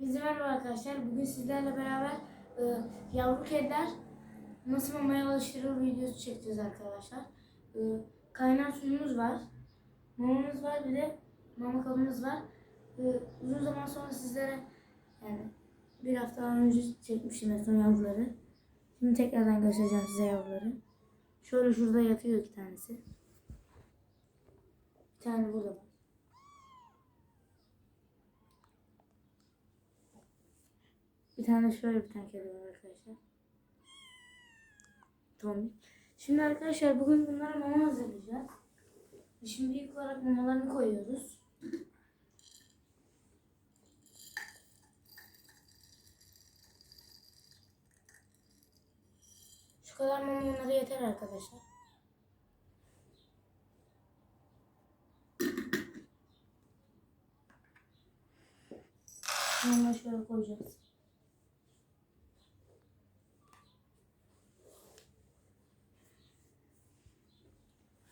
Bizi merhaba arkadaşlar. Bugün sizlerle beraber e, yavru kediler nasıl mamaya alıştırılır videosu çekeceğiz arkadaşlar. E, kaynar suyumuz var. Mamamız var bir de mama kabımız var. E, uzun zaman sonra sizlere yani bir hafta önce çekmiştim en son yavruları. Şimdi tekrardan göstereceğim size yavruları. Şöyle şurada yatıyor iki tanesi. Bir tane burada. Bir tane şöyle bir tane kedi var arkadaşlar. Tommy. Şimdi arkadaşlar bugün bunlara mama hazırlayacağız. Şimdi ilk olarak mamalarını koyuyoruz. Şu kadar mama onlara yeter arkadaşlar. Mama şöyle koyacağız.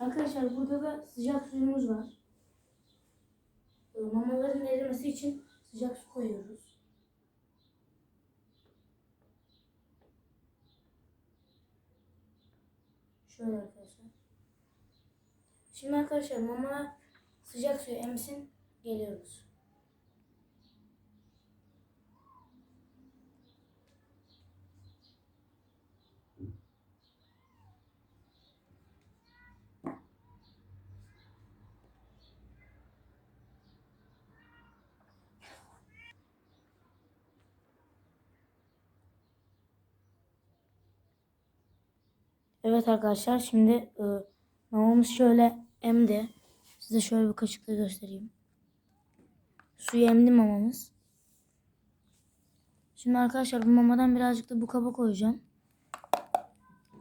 Arkadaşlar burada da sıcak suyumuz var. Ee, Mamaların erimesi için sıcak su koyuyoruz. Şöyle arkadaşlar. Şimdi arkadaşlar mama sıcak suyu emsin geliyoruz. Evet arkadaşlar şimdi e, mamamız şöyle emdi. Size şöyle bir kaşıkla göstereyim. Suyu emdi mamamız. Şimdi arkadaşlar bu mamadan birazcık da bu kaba koyacağım.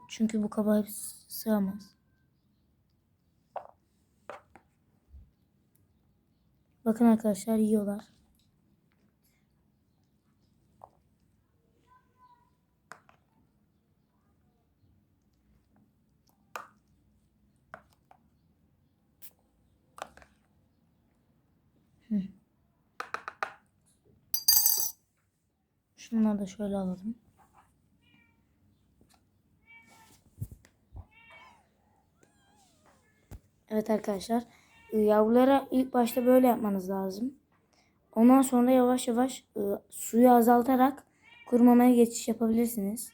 Çünkü bu kaba hepsi sığamaz. Bakın arkadaşlar yiyorlar. Şunları da şöyle alalım. Evet arkadaşlar. e, Yavrulara ilk başta böyle yapmanız lazım. Ondan sonra yavaş yavaş e, suyu azaltarak kurumamaya geçiş yapabilirsiniz.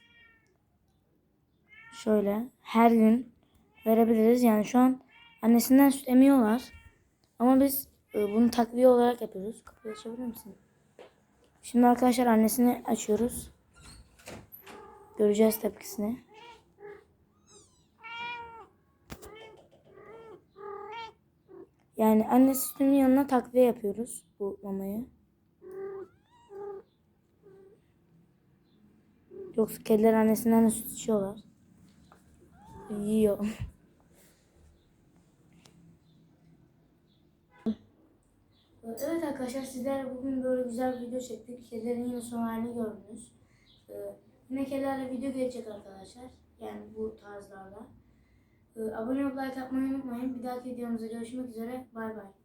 Şöyle her gün verebiliriz. Yani şu an annesinden süt emiyorlar. Ama biz e, bunu takviye olarak yapıyoruz. Kapıyı açabilir misin? Şimdi arkadaşlar annesini açıyoruz. Göreceğiz tepkisini. Yani anne sütünün yanına takviye yapıyoruz bu mamayı. Yoksa kediler annesinden de süt içiyorlar. Yiyor. Evet arkadaşlar sizlerle bugün böyle güzel bir video çektik. Kedilerin yine son halini gördünüz. Ee, yine kedilerle video gelecek arkadaşlar. Yani bu tarzlarla. Ee, abone olup like atmayı unutmayın. Bir dahaki videomuzda görüşmek üzere. Bay bay.